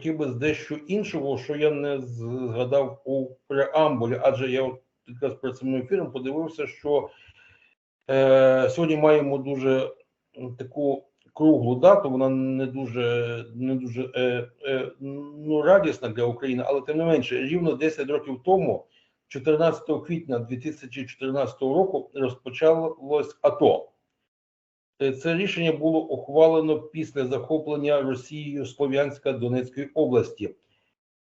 хотів би з дещо іншого, що я не згадав у преамбулі, адже я от якраз перед цим ефіром подивився, що е, сьогодні маємо дуже таку круглу дату. Вона не дуже не дуже е, е, ну, радісна для України, але тим не менше, рівно 10 років тому, 14 квітня 2014 року, розпочалось АТО. Е, Це рішення було ухвалено після захоплення Росією Слов'янська Донецької області.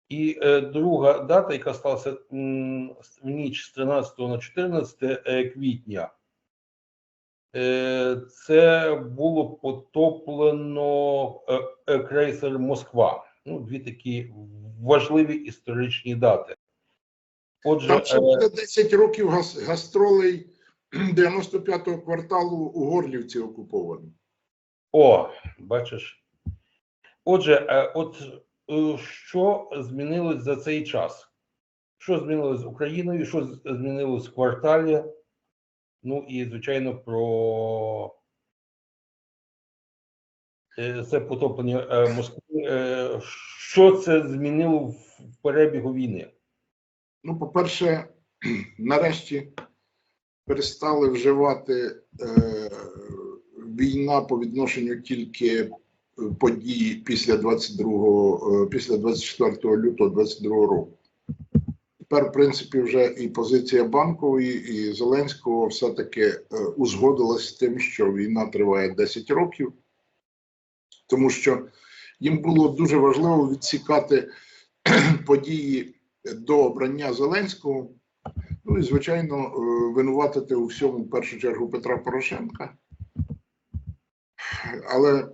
І е, друга дата, яка сталася м, в ніч з 13 на 14 е, квітня, е, це було потоплено е, е, крейсер Москва. Ну, дві такі важливі історичні дати. Отже, е, буде 10 років гас- гастролей 95-го кварталу у Горлівці окуповані. О, бачиш. Отже, е, от е, що змінилось за цей час? Що змінилось з Україною? Що змінилось в кварталі? Ну і, звичайно, про е, це потоплення Москви. Що це змінило в перебігу війни? Ну, по-перше, нарешті перестали вживати е, війна по відношенню тільки е, подій після 22, е, після 24 лютого 22 року. Тепер, в принципі, вже і позиція банкової, і Зеленського все-таки е, узгодилась з тим, що війна триває 10 років, тому що їм було дуже важливо відсікати події до обрання Зеленського. Ну і, звичайно, е, винуватити у всьому в першу чергу Петра Порошенка. Але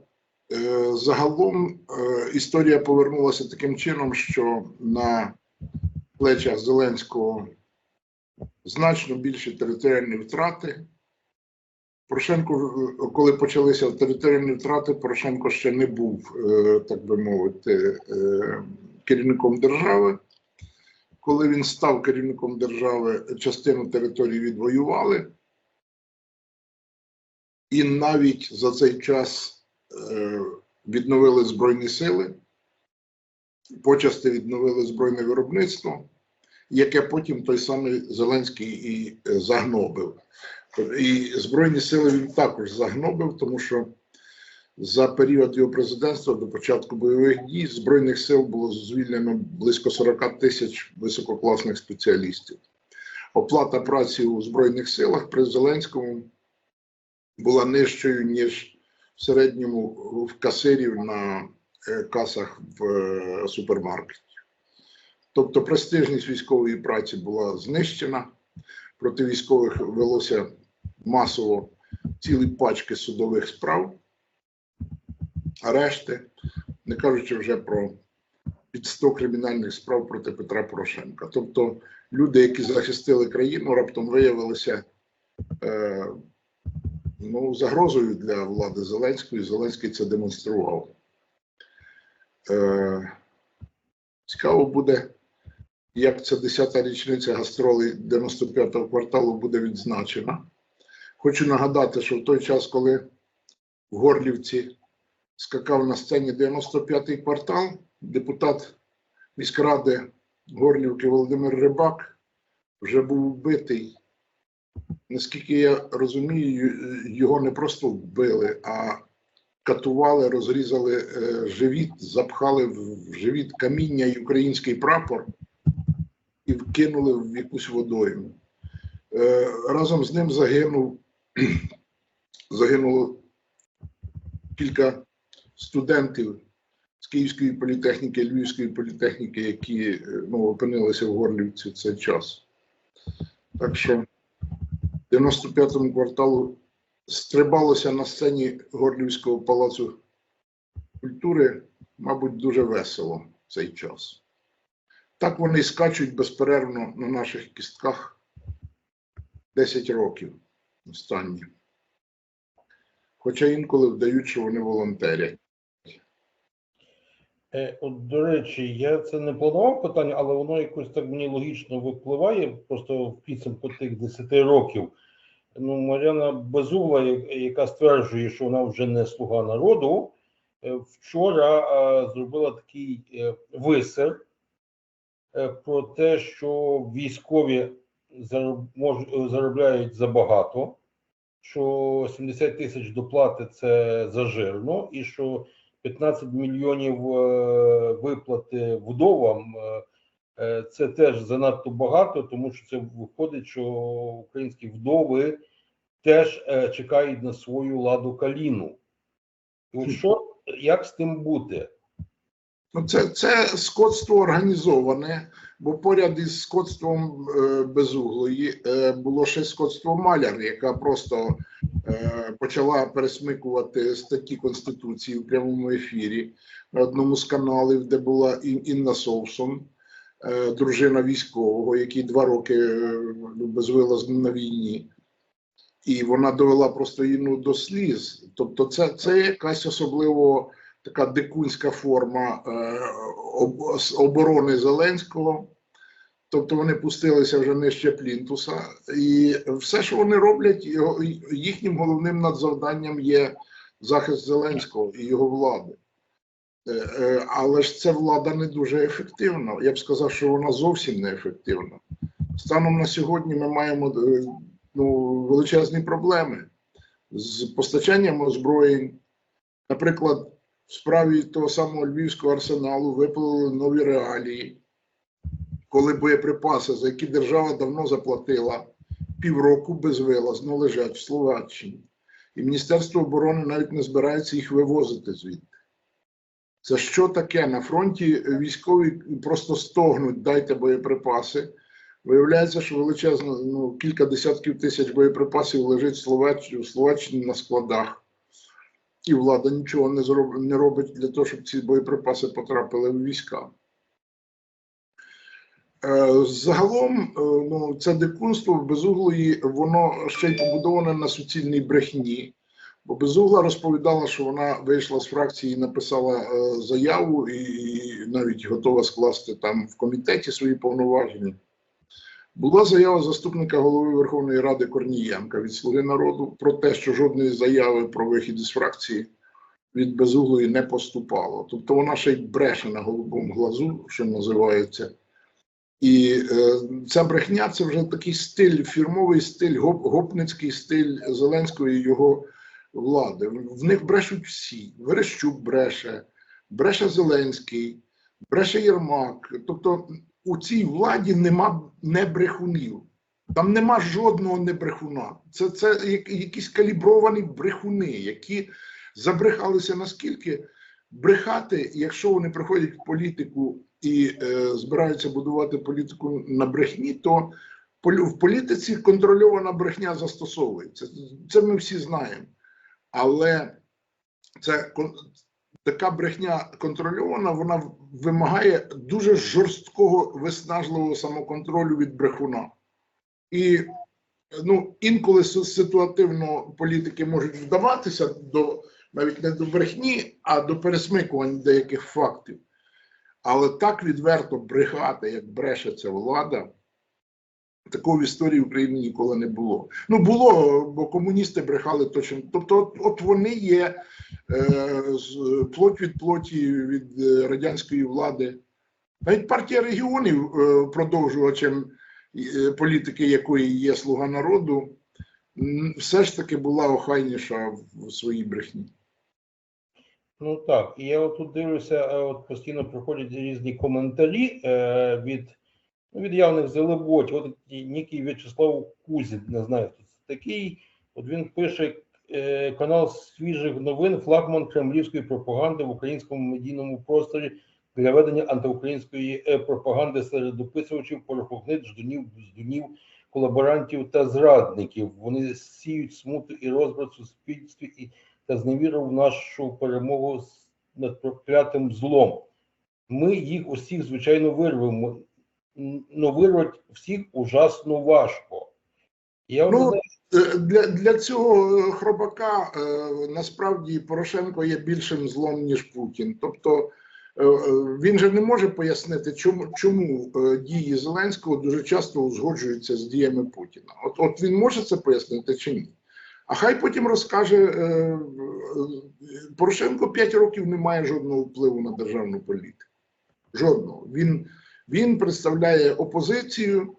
е, загалом е, історія повернулася таким чином, що на плечах Зеленського значно більші територіальні втрати. Порошенко, е, коли почалися територіальні втрати, Порошенко ще не був, е, так би мовити, е, керівником держави. Коли він став керівником держави, частину території відвоювали, і навіть за цей час е, відновили Збройні сили, почасти відновили збройне виробництво, яке потім той самий Зеленський і е, загнобив. І Збройні сили він також загнобив, тому що за період його президентства до початку бойових дій збройних сил було звільнено близько 40 тисяч висококласних спеціалістів. Оплата праці у збройних силах при Зеленському була нижчою ніж в середньому в касирів на е, касах в е, супермаркеті. Тобто престижність військової праці була знищена. Проти військових велося масово цілі пачки судових справ арешти, не кажучи вже про під 100 кримінальних справ проти Петра Порошенка. Тобто люди, які захистили країну, раптом виявилися е, ну, загрозою для влади Зеленської. Зеленський це демонстрував. Е, цікаво буде, як ця 10-та річниця гастролей 95-го кварталу буде відзначена. Хочу нагадати, що в той час, коли в Горлівці скакав на сцені 95-й квартал, депутат міськради Горлівки Володимир Рибак вже був вбитий. Наскільки я розумію, його не просто вбили, а катували, розрізали е, живіт, запхали в живіт каміння і український прапор і вкинули в якусь водойму. Е, Разом з ним загинув, загинуло кілька студентів з Київської політехніки, Львівської політехніки, які е, ну, опинилися в Горлівці в цей час. Так що в 95-му кварталу стрибалося на сцені Горлівського палацу культури, мабуть, дуже весело в цей час. Так вони скачуть безперервно на наших кістках 10 років останні. Хоча інколи вдають, що вони волонтерять. Е, От, до речі, я це не планував питання, але воно якось так мені логічно випливає просто в підсумку тих 10 років. Ну, Мар'яна Безугла, яка стверджує, що вона вже не слуга народу, е, вчора зробила такий е, висер е, про те, що військові заробляють забагато, що 70 тисяч доплати це зажирно, і що 15 мільйонів е, виплати вдовам е, е, це теж занадто багато, тому що це виходить, що українські вдови теж чекають на свою ладу каліну. І що, як з тим бути? Ну, це, це скотство організоване, бо поряд із скотством е, безуглої е, було ще скотство маляр, яка просто е, почала пересмикувати статті Конституції в прямому ефірі на одному з каналів, де була Інна Совсон, е, дружина військового, який два роки е, безвилазно на війні. І вона довела просто Інну до сліз. Тобто, це, це якась особливо така дикунська форма е, оборони Зеленського. Тобто вони пустилися вже нижче плінтуса, і все, що вони роблять, їхнім головним надзавданням є захист Зеленського і його влади. Е, е, Але ж ця влада не дуже ефективна. Я б сказав, що вона зовсім не ефективна. Станом на сьогодні ми маємо е, ну, величезні проблеми з постачанням озброєнь. Наприклад, в справі того самого Львівського арсеналу виплили нові реалії, коли боєприпаси, за які держава давно заплатила, півроку безвилазно лежать в Словаччині. І Міністерство оборони навіть не збирається їх вивозити звідти. Це що таке? На фронті військові просто стогнуть, дайте боєприпаси. Виявляється, що величезно, ну, кілька десятків тисяч боєприпасів лежить в Словаччині, в Словаччині на складах і влада нічого не зроб... не робить для того, щоб ці боєприпаси потрапили в війська. Е, Загалом, е, ну, це дикунство безуглої, воно ще й побудоване на суцільній брехні. Бо безугла розповідала, що вона вийшла з фракції, і написала е, заяву і навіть готова скласти там в комітеті свої повноваження. Була заява заступника голови Верховної Ради Корнієнка від Слуги народу про те, що жодної заяви про вихід із фракції від безуглої не поступало. Тобто вона ще й бреше на голубому глазу, що називається. І е, ця брехня це вже такий стиль, фірмовий стиль, гоп, гопницький стиль Зеленського і його влади. В них брешуть всі. Верещук бреше, бреше Зеленський, бреше Єрмак. Тобто у цій владі нема небрехунів. Там нема жодного небрехуна. Це, це якісь калібровані брехуни, які забрехалися наскільки брехати, якщо вони приходять в політику і е, збираються будувати політику на брехні, то в політиці контрольована брехня застосовується. Це ми всі знаємо. Але це така брехня контрольована, вона вимагає дуже жорсткого виснажливого самоконтролю від брехуна. І ну, інколи ситуативно політики можуть вдаватися до навіть не до брехні, а до пересмикувань деяких фактів. Але так відверто брехати, як бреше ця влада, такого в історії України ніколи не було. Ну було, бо комуністи брехали точно. Тобто, от, от вони є е, плоть від плоті від е, радянської влади. Навіть партія регіонів, е, продовжувачем е, політики, якої є слуга народу, все ж таки була охайніша в своїй брехні. Ну так, і я тут дивлюся, е, от постійно приходять різні коментарі е, від, ну, від явних залеботів. От і некий В'ячеслав Кузін, не знаю, хто це такий. От він пише е, канал свіжих новин, флагман кремлівської пропаганди в українському медійному просторі для ведення антиукраїнської е, пропаганди серед дописувачів, пороховниць, ждунів, бздунів, колаборантів та зрадників. Вони сіють смуту і розбрат в суспільстві і та зневірив в нашу перемогу над проклятим злом. Ми їх усіх, звичайно, вирвемо. Н- Но вирвати всіх ужасно важко. Я Ну, Е, Для, для цього е, хробака е, насправді Порошенко є більшим злом, ніж Путін. Тобто він же не може пояснити, чому, чому дії Зеленського дуже часто узгоджуються з діями Путіна. От, от він може це пояснити чи ні? А хай потім розкаже е, Порошенко 5 років не має жодного впливу на державну політику. Жодного. Він, він представляє опозицію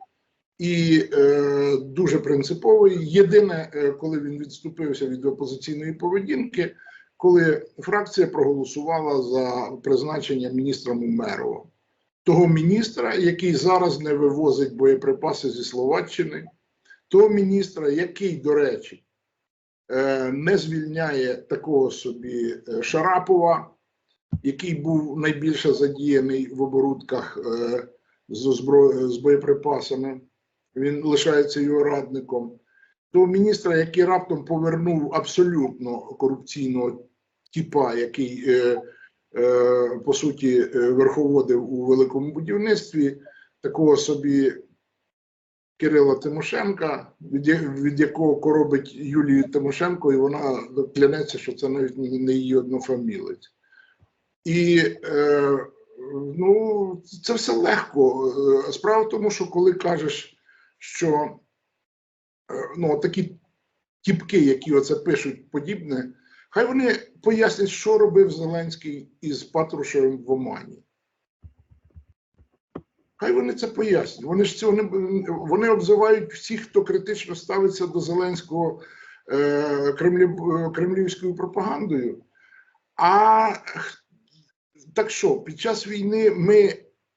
і е, дуже принциповий. Єдине, е, коли він відступився від опозиційної поведінки, коли фракція проголосувала за призначення міністром Умерова, того міністра, який зараз не вивозить боєприпаси зі Словаччини, того міністра, який, до речі, не звільняє такого собі е, Шарапова, який був найбільше задіяний в оборудках е, з, озбро... з боєприпасами. Він лишається його радником. Того міністра, який раптом повернув абсолютно корупційного типа, який е, е, по суті е, верховодив у великому будівництві, такого собі Кирила Тимошенка, від, від якого коробить Юлію Тимошенко, і вона клянеться, що це навіть не її однофамілець. І е, ну, це все легко. Е, Справа в тому, що коли кажеш, що е, ну, такі тіпки, які оце пишуть подібне, хай вони пояснять, що робив Зеленський із Патрушевим в Омані. Хай вони це пояснять. Вони ж цього не вони обзивають всіх, хто критично ставиться до Зеленського е, кремлі, е, кремлівською пропагандою. А так що, під час війни ми,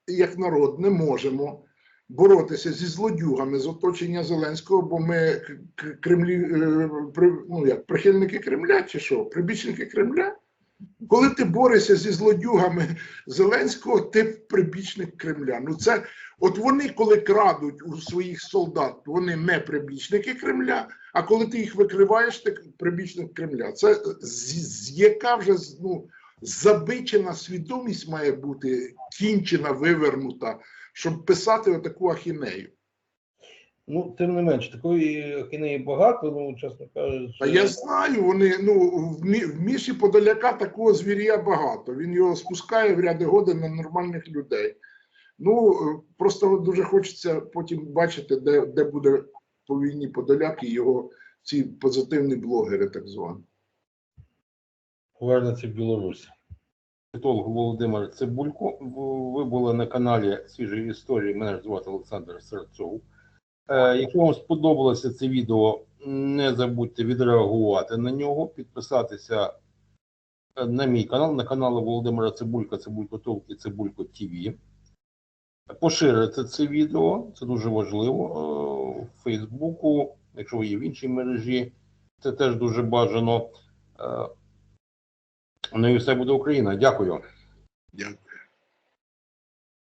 як народ, не можемо боротися зі злодюгами з оточення Зеленського, бо ми Кремлі, е, ну, як, прихильники Кремля чи що, прибічники Кремля. Коли ти борешся зі злодюгами Зеленського, ти прибічник Кремля. Ну це от вони, коли крадуть у своїх солдат, вони не прибічники Кремля. А коли ти їх викриваєш, ти прибічник Кремля. Це з, яка вже ну, забичена свідомість має бути кінчена, вивернута, щоб писати отаку ахінею. Ну, тим не менш, такої ахінеї багато, ну, чесно кажучи. А я знаю, вони ну в, Мі, в Міші Подоляка такого звір'я багато. Він його спускає в ряди годи на нормальних людей. Ну е, просто дуже хочеться потім бачити, де, де буде по війні Подоляк і його ці позитивні блогери, так звані. повернеться в Білорусь. Політолог Володимир Цибулько. Ви були на каналі Свіжої історії. Мене звати Олександр Серцов. Е, Якщо вам сподобалося це відео, не забудьте відреагувати на нього, підписатися е, на мій канал, на канал Володимира Цибулька, Цибулько Толки, Цибулько ТВ. Поширити це відео, це дуже важливо. е, В Фейсбуку, якщо ви є в іншій мережі, це теж дуже бажано. Ну і все буде Україна. Дякую. Дякую.